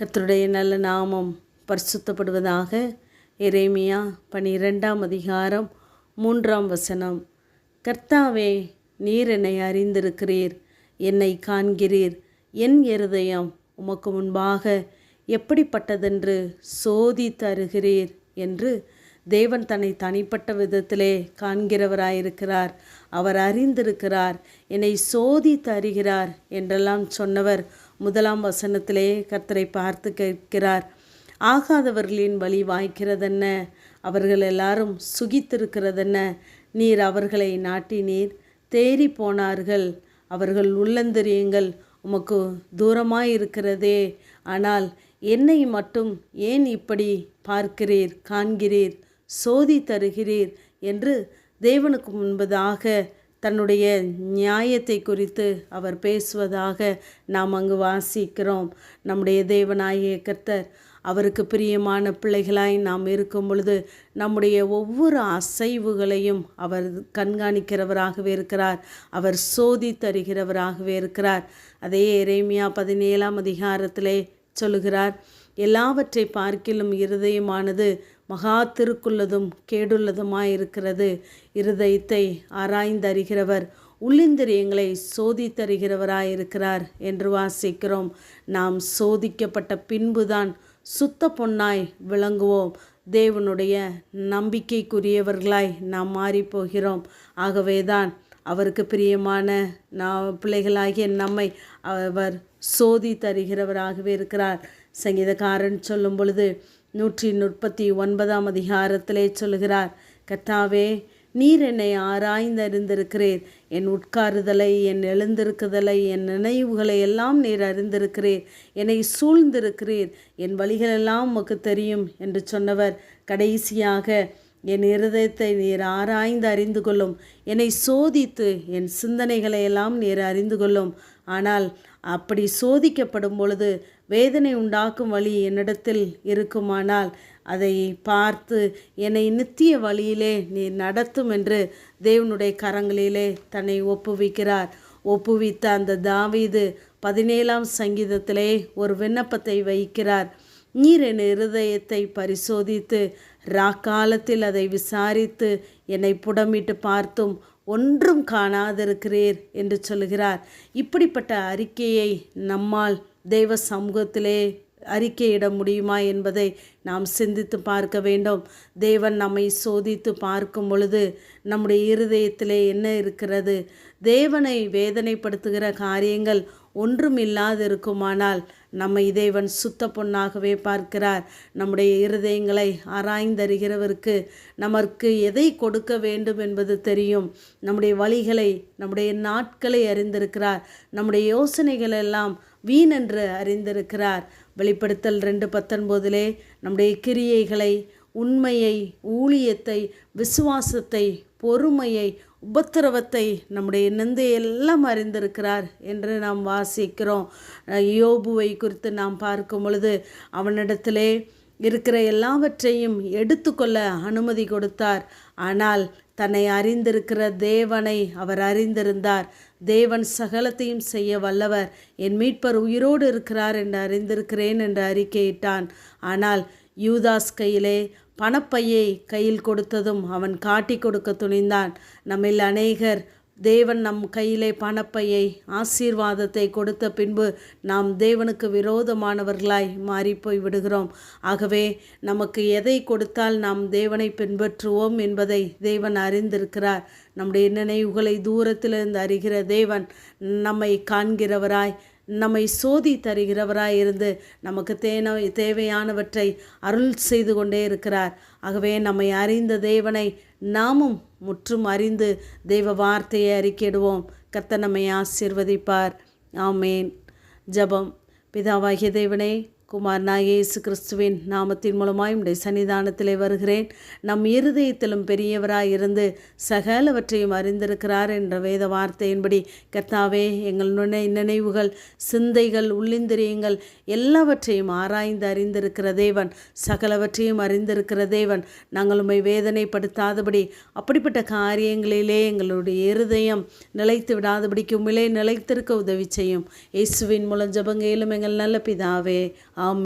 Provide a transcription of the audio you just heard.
கர்த்தருடைய நல்ல நாமம் பரிசுத்தப்படுவதாக எரேமியா பனிரெண்டாம் அதிகாரம் மூன்றாம் வசனம். கர்த்தாவே நீர் என்னை அறிந்திருக்கிறீர் என்னை காண்கிறீர். என் இருதயம் உமக்கு முன்பாக எப்படிப்பட்டதென்று சோதி தருகிறீர் என்று தேவன் தன்னை தனிப்பட்ட விதத்திலே காண்கிறவராயிருக்கிறார். அவர் அறிந்திருக்கிறார் என்னை சோதி தருகிறார் என்றெல்லாம் சொன்னவர் முதலாம் வசனத்திலே கர்த்தரை பார்த்து கேட்கிறார் ஆகாதவர்களின் வழி வாய்க்கிறதென்ன? அவர்கள் எல்லாரும் சுகித்திருக்கிறதென்ன? நீர் அவர்களை நாட்டினீர் தேறி போனார்கள். அவர்கள் உள்ளந்தெரியுங்கள் உமக்கு தூரமாயிருக்கிறதே. ஆனால் என்னை மட்டும் ஏன் இப்படி பார்க்கிறீர் காண்கிறீர் சோதி தருகிறீர்? என்று தேவனுக்கு முன்பதாக தன்னுடைய நியாயத்தை குறித்து அவர் பேசுவதாக நாம் அங்கு வாசிக்கிறோம். நம்முடைய தேவனாகிய கர்த்தர் அவருக்கு பிரியமான பிள்ளைகளாய் நாம் இருக்கும் பொழுது நம்முடைய ஒவ்வொரு அசைவுகளையும் அவர் கண்காணிக்கிறவராகவே இருக்கிறார். அவர் சோதி தருகிறவராகவே இருக்கிறார். அதே எரேமியா பதினேழாம் அதிகாரத்திலே சொல்லுகிறார். எல்லாவற்றை பார்க்கிலும் இருதயமானது மகா திருக்குள்ளதும் கேடுள்ளதுமாயிருக்கிறது. இருதயத்தை ஆராய்ந்தறிகிறவர் உள்ளிந்திரியங்களை சோதித்தருகிறவராயிருக்கிறார் என்று வாசிக்கிறோம். நாம் சோதிக்கப்பட்ட பின்புதான் சுத்த பொன்னாய் விளங்குவோம். தேவனுடைய நம்பிக்கைக்குரியவர்களாய் நாம் மாறிப்போகிறோம். ஆகவேதான் அவருக்கு பிரியமான நான் பிள்ளைகளாகிய நம்மை அவர் சோதி தருகிறவராகவே இருக்கிறார். சங்கீதக்காரன் சொல்லும் பொழுது நூற்றி முப்பத்தி ஒன்பதாம் அதிகாரத்திலே சொல்லுகிறார் கத்தாவே நீர் என்னை ஆராய்ந்தறிந்திருக்கிறீர். என் உட்காருதலை என் எழுந்திருக்குதலை என் நினைவுகளை எல்லாம் நீர் அறிந்திருக்கிறீர். என்னை சூழ்ந்திருக்கிறீர். என் வழிகளெல்லாம் உமக்கு தெரியும் என்று சொன்னவர். கடைசியாக என் இருதயத்தை நீர் ஆராய்ந்து அறிந்து கொள்ளும். என்னை சோதித்து என் சிந்தனைகளை எல்லாம் நீர் அறிந்து கொள்ளும். ஆனால் அப்படி சோதிக்கப்படும் பொழுது வேதனை உண்டாக்கும் வழி என்னிடத்தில் இருக்குமானால் அதை பார்த்து என்னை நித்திய வழியிலே நீ நடத்தும் என்று தேவனுடைய கரங்களிலே தன்னை ஒப்புவிக்கிறார். ஒப்புவித்த அந்த தாவீது பதினேழாம் சங்கீதத்திலே ஒரு விண்ணப்பத்தை வைக்கிறார். நீர் என் இருதயத்தை பரிசோதித்து ராக்காலத்தில் அதை விசாரித்து என்னை புடமிட்டு பார்த்தும் ஒன்றும் காணாதிருக்கிறீர் என்று சொல்லுகிறார். இப்படிப்பட்ட அறிக்கையை நம்மால் தெய்வ சமூகத்திலே அறிக்கையிட முடியுமா என்பதை நாம் சிந்தித்து பார்க்க வேண்டும். தேவன் நம்மை சோதித்து பார்க்கும் பொழுது நம்முடைய இருதயத்திலே என்ன இருக்கிறது? தேவனை வேதனைப்படுத்துகிற காரியங்கள் ஒன்றும் இல்லாது இருக்குமானால் நம்மை தேவன் சுத்த பொண்ணாகவே பார்க்கிறார். நம்முடைய இருதயங்களை ஆராய்ந்தறிகிறவருக்கு நமக்கு எதை கொடுக்க வேண்டும் என்பது தெரியும். நம்முடைய வழிகளை நம்முடைய நாட்களை அறிந்திருக்கிறார். நம்முடைய யோசனைகள் எல்லாம் வீணென்று அறிந்திருக்கிறார். வெளிப்படுத்தல் ரெண்டு பத்தொன்பதிலே நம்முடைய கிரியைகளை உண்மையை ஊழியத்தை விசுவாசத்தை பொறுமையை உபத்திரவத்தை நம்முடைய நந்தை எல்லாம் அறிந்திருக்கிறார் என்று நாம் வாசிக்கிறோம். யோபுவை குறித்து நாம் பார்க்கும் பொழுது அவனிடத்திலே இருக்கிற எல்லாவற்றையும் எடுத்துக்கொள்ள அனுமதி கொடுத்தார். ஆனால் தன்னை அறிந்திருக்கிற தேவனை அவர் அறிந்திருந்தார். தேவன் சகலத்தையும் செய்ய வல்லவர். என் மீட்பர் உயிரோடு இருக்கிறார் என்று அறிந்திருக்கிறேன் என்று அறிக்கையிட்டான். ஆனால் யூதாஸ் கையிலே பணப்பையை கையில் கொடுத்ததும் அவன் காட்டி கொடுக்க துணிந்தான். நம்மில் அநேகர் தேவன் நம் கையிலே பணப்பையை ஆசீர்வாதத்தை கொடுத்த பின்பு நாம் தேவனுக்கு விரோதமானவர்களாய் மாறிப்போய் விடுகிறோம். ஆகவே நமக்கு எதை கொடுத்தால் நாம் தேவனை பின்பற்றுவோம் என்பதை தேவன் அறிந்திருக்கிறார். நம்முடைய நினைவுகளை தூரத்திலிருந்து அறிகிற தேவன் நம்மை காண்கிறவராய் நம்மை சோதி தருகிறவராய் இருந்து நமக்கு தேன தேவையானவற்றை அருள் செய்து கொண்டே இருக்கிறார். ஆகவே நம்மை அறிந்த தேவனை நாமும் முற்றும் அறிந்து தெய்வ வார்த்தையை அறிக்கிடுவோம் கத்த நம்மை ஆசிர்வதிப்பார். ஆமேன். ஜபம். பிதாவாகிய தேவனே குமார் இயேசு கிறிஸ்துவின் நாமத்தின் மூலமாய் உடைய சன்னிதானத்திலே வருகிறேன். நம் இருதயத்திலும் பெரியவராய் இருந்து சகலவற்றையும் அறிந்திருக்கிறார் என்ற வேத வார்த்தையின்படி கர்த்தாவே எங்கள் நுணை நினைவுகள் சிந்தைகள் உள்ளிந்திரியங்கள் எல்லாவற்றையும் ஆராய்ந்து அறிந்திருக்கிற தேவன் சகலவற்றையும் அறிந்திருக்கிற தேவன். நாங்கள் உண்மை வேதனைப்படுத்தாதபடி அப்படிப்பட்ட காரியங்களிலே எங்களுடைய இருதயம் நிலைத்து விடாதபடிக்கு உண்மையிலே நிலைத்திருக்க உதவி செய்யும். இயேசுவின் மூலம் ஜபங்கையிலும் எங்கள் நல்ல பிதாவே Amen.